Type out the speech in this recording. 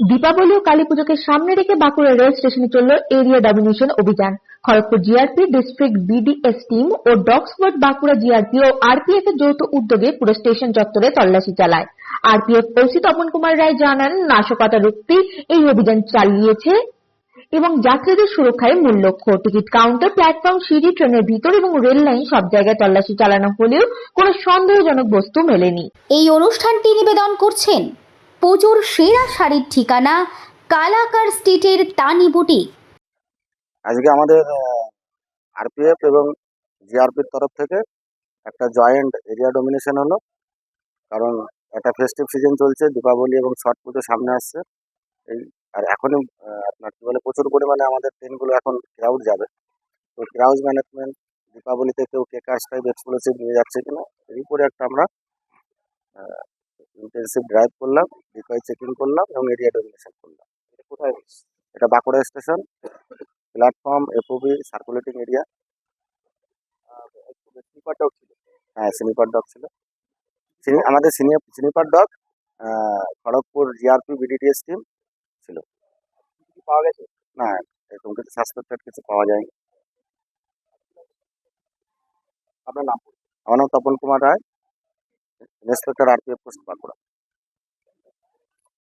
দীপাবলি ও কালী পুজোকে সামনে রেখে বাঁকুড়া রেল স্টেশনে চলল এরিয়া ডমিনেশন অভিযান। Kharagpur GRP district BDS team ও ডগ স্কোয়াড বাঁকুড়া জিআরপি ও আরপিএফ এর যৌথ উদ্যোগে পুরো স্টেশন চত্বরে তল্লাশি চালায়। আরপিএফ ওসি তপন কুমার রায় জানান, নাশকতা রুখতে এই অভিযান চালিয়েছে এবং যাত্রীদের সুরক্ষায় মূল লক্ষ্য। টিকিট কাউন্টার, প্ল্যাটফর্ম, সিঁড়ি, ট্রেনের ভিতর এবং রেল লাইন সব জায়গায় তল্লাশি চালানো হলেও কোনো সন্দেহজনক বস্তু মেলেনি। এই অনুষ্ঠানটি নিবেদন করছেন পুজোর সেরা শাড়ির ঠিকানা কালাকার স্ট্রিটের তানি বুটিক। আজকে আমাদের আরপিএফ এবং জিআরপির তরফ থেকে একটা জয়েন্ট এরিয়া ডোমিনেশন হলো। কারণ একটা ফেস্টিভ সিজন চলছে, দীপাবলি এবং ছট পুজো সামনে আসছে। এই, আর এখনই আপনার কি বলে, প্রচুর পরিমাণে আমাদের ট্রেনগুলো এখন ক্রাউড যাবে। তো ক্রাউড ম্যানেজমেন্ট দীপাবলিতে কেউ কেকার্স টাইপ এক্সপ্লোসিভ নিয়ে যাচ্ছে কিনা, এই করে একটা আমরা ইন্টেন্সিভ ড্রাইভ করলাম ডিকয় চেকিং করলাম এবং এরিয়া ডোমিনেশন করলাম। এটা কোথায় এটা Bankura station platform FOB circulating area dog ছিল। হ্যাঁ স্লিপার ডগ ছিল। আমাদের senior sniffer dog Kharagpur GRP BDTS team ছিল। পাওয়া গেছে? না এরকম কিছু সাসপেক্টেড কিছু পাওয়া যায়নি। আপনার নাম? আমার নাম Tapan Kumar Roy. Inspector RPF post Bankura